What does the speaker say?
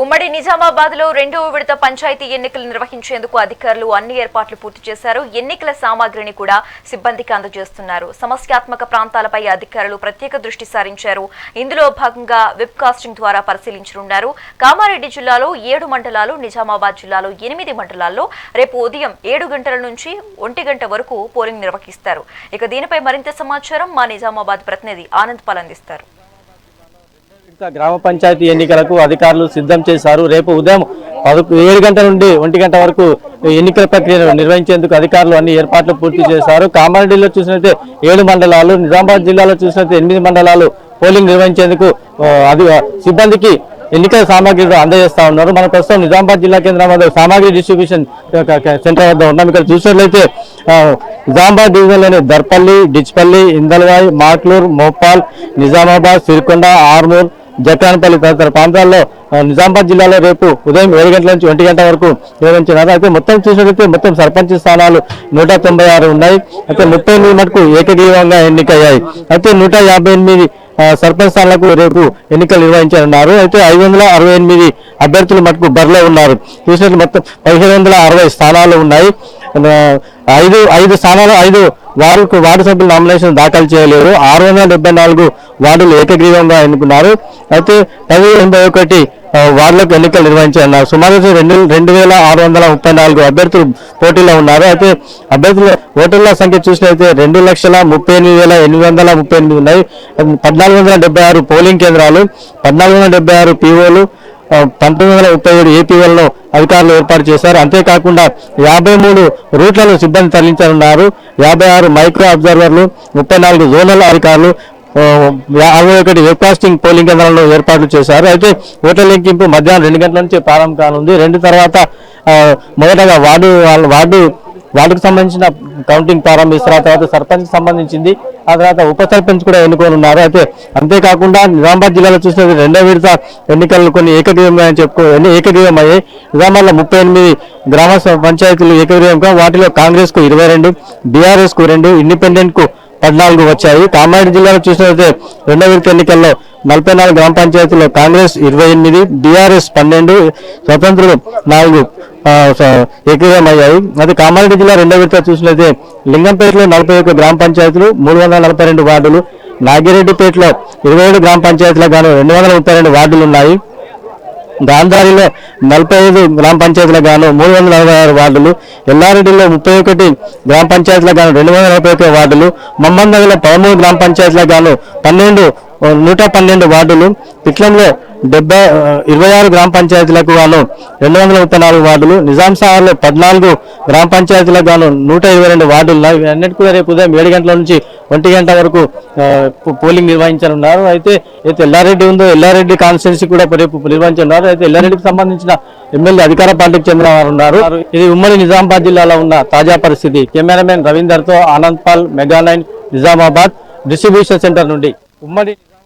ఉమ్మడి నిజామాబాద్లో రెండవ విడత పంచాయతీ ఎన్నికలు నిర్వహించేందుకు అధికారులు అన్ని ఏర్పాట్లు పూర్తి చేశారు. ఎన్నికల సామాగ్రిని కూడా సిబ్బందికి అందజేస్తున్నారు. సమస్యాత్మక ప్రాంతాలపై అధికారులు ప్రత్యేక దృష్టి సారించారు. ఇందులో భాగంగా వెబ్ కాస్టింగ్ ద్వారా పరిశీలించనున్నారు. కామారెడ్డి జిల్లాలో ఏడు మండలాలు నిజామాబాద్ జిల్లాలో ఎనిమిది మండలాల్లో రేపు ఉదయం ఏడు గంటల నుంచి ఒంటి గంట వరకు పోలింగ్ నిర్వహిస్తారు. ఇక దీనిపై మరింత సమాచారం మా నిజామాబాద్ ప్రతినిధి ఆనంద్ పాల్ అందిస్తారు. గ్రామ పంచాయతీ ఎన్నికలకు అధికారులు సిద్ధం చేశారు. రేపు ఉదయం పదకొ ఏడు గంటల నుండి ఒంటి గంట వరకు ఎన్నికల ప్రక్రియను నిర్వహించేందుకు అధికారులు అన్ని ఏర్పాట్లు పూర్తి చేశారు. కామారెడ్డిలో చూసినట్టే ఏడు మండలాలు నిజామాబాద్ జిల్లాలో చూసినట్టే ఎనిమిది మండలాలు పోలింగ్ నిర్వహించేందుకు అది సిబ్బందికి ఎన్నికల సామాగ్రి అందజేస్తా ఉన్నారు. మన ప్రస్తుతం నిజామాబాద్ జిల్లా కేంద్రం వద్ద సామాగ్రి డిస్ట్రిబ్యూషన్ సెంటర్ వద్ద ఉన్నాం. ఇక్కడ చూసినట్లయితే నిజామాబాద్ డివిజన్లోని దర్పల్లి డిచ్పల్లి ఇందల్వాయి మాట్లూరు మోపాల్ నిజామాబాద్ సిరికొండ ఆర్మూర్ జక్రాన్పల్లి తదితర ప్రాంతాల్లో నిజామాబాద్ జిల్లాలో రేపు ఉదయం ఏడు గంటల నుంచి ఒంటి గంట వరకు నిర్వహించినారు అయితే మొత్తం చూసినట్లయితే మొత్తం సర్పంచ్ స్థానాలు నూట తొంభై ఆరు ఉన్నాయి. అయితే ముప్పై ఎనిమిది మటుకు ఏకగ్రీవంగా ఎన్నికయ్యాయి. అయితే నూట యాభై ఎనిమిది సర్పంచ్ స్థానాలకు రేపు ఎన్నికలు నిర్వహించనున్నారు. అయితే ఐదు వందల అరవై ఎనిమిది అభ్యర్థులు మటుకు బరిలో ఉన్నారు. చూసినట్లు మొత్తం పదిహేను వందల అరవై స్థానాలు ఉన్నాయి. ఐదు ఐదు స్థానాలు ఐదు వార్డుకు వార్డు సభ్యులు నామినేషన్ దాఖలు చేయలేరు ఆరు వందల డెబ్బై నాలుగు వార్డులు ఏకగ్రీవంగా ఎన్నుకున్నారు. అయితే పది ఎనభై ఒకటి వార్డులకు ఎన్నికలు నిర్వహించనున్నారు సుమారు రెండు రెండు వేల ఆరు వందల ముప్పై నాలుగు అభ్యర్థులు పోటీలో ఉన్నారు. అయితే అభ్యర్థుల ఓటర్ల సంఖ్య చూసినట్లయితే రెండు లక్షల ముప్పై ఎనిమిది వేల ఎనిమిది వందల ముప్పై ఎనిమిది ఉన్నాయి. పద్నాలుగు వందల డెబ్బై ఆరు పోలింగ్ కేంద్రాలు పద్నాలుగు వందల డెబ్బై ఆరు పీఓలు పంతొమ్మిది వందల ముప్పై ఏడు ఏపీఎల్లో అధికారులు ఏర్పాటు చేశారు. అంతేకాకుండా యాభై మూడు రూట్లను సిబ్బంది తరలించనున్నారు. యాభై ఆరు మైక్రో అబ్జర్వర్లు ముప్పై నాలుగు జోనల్ అధికారులు అరవై ఒకటి వెబ్కాస్టింగ్ పోలింగ్ కేంద్రాల్లో ఏర్పాట్లు చేశారు. అయితే ఓట్ల లెక్కింపు మధ్యాహ్నం రెండు గంటల నుంచి ప్రారంభం కానుంది. రెండు తర్వాత మొదటగా వార్డు వాళ్ళ వార్డు వార్డుకు సంబంధించిన కౌంటింగ్ ప్రారంభిస్తారు. ఆ తర్వాత సర్పంచ్ సంబంధించింది. ఆ తర్వాత ఉప సర్పంచ్ కూడా ఎన్నుకొని ఉన్నారు. అయితే అంతేకాకుండా నిజామాబాద్ జిల్లాలో చూసినది రెండో విడత ఎన్నికలు కొన్ని ఏకగ్రీవంగా చెప్పుకో ఎన్ని ఏకగ్రీవం అయ్యాయి నిజామాబాద్లో ముప్పై ఎనిమిది గ్రామ పంచాయతీలు ఏకగ్రీవంగా వాటిలో కాంగ్రెస్కు ఇరవై రెండు బీఆర్ఎస్కు రెండు ఇండిపెండెంట్కు పద్నాలుగు వచ్చాయి. కామారెడ్డి జిల్లాలో చూసినట్లయితే రెండో విడత ఎన్నికల్లో నలభై నాలుగు గ్రామ పంచాయతీలో కాంగ్రెస్ ఇరవై ఎనిమిది డిఆర్ఎస్ పన్నెండు స్వతంత్రులు నాలుగు ఆ, అది అయితే కామారెడ్డి జిల్లా రెండో విడత చూసినట్లయితే లింగంపేటలో నలభై ఒక్క గ్రామ పంచాయతీలు మూడు వందల నలభై రెండు వార్డులు నాగిరెడ్డిపేటలో ఇరవై ఏడు గ్రామ పంచాయతీలకు గాను రెండు వందల ముప్పై రెండు వార్డులు ఉన్నాయి. గాంధారిలో నలభై ఐదు గ్రామ పంచాయతీలకు గాను మూడు వందల అరవై ఆరు వార్డులు ఎల్లారెడ్డిలో ముప్పై ఒకటి గ్రామ పంచాయతీలకు గాను రెండు వందల నలభై ఒక వార్డులు మమ్మన్నగర్లో పదమూడు గ్రామ పంచాయతీలకు గాను పన్నెండు నూట పన్నెండు వార్డులు పిట్లంలో డెబ్బై ఇరవై ఆరు గ్రామ పంచాయతీలకు గాను రెండు వందల ముప్పై నాలుగు వార్డులు నిజాం సాగర్లో పద్నాలుగు గ్రామ పంచాయతీలకు గాను నూట ఇరవై రెండు వార్డులు ఉన్నాయి. ఇవన్నిటి కూడా రేపు ఉదయం ఏడు గంటల నుంచి ఒంటి గంట వరకు పోలింగ్ నిర్వహించనున్నారు. అయితే అయితే ఎల్లారెడ్డి ఉందో ఎల్లారెడ్డి కాన్స్టిట్యున్సీ కూడా రేపు నిర్వహించనున్నారు. అయితే ఎల్లారెడ్డికి సంబంధించిన ఎమ్మెల్యే అధికార పార్టీకి చెందిన వారు ఉన్నారు. ఇది ఉమ్మడి నిజామాబాద్ జిల్లాలో ఉన్న తాజా పరిస్థితి. Cameraman రవీందర్తో Anand Paul mega nine Nizamabad distribution centre నుండి ఉమ్మడి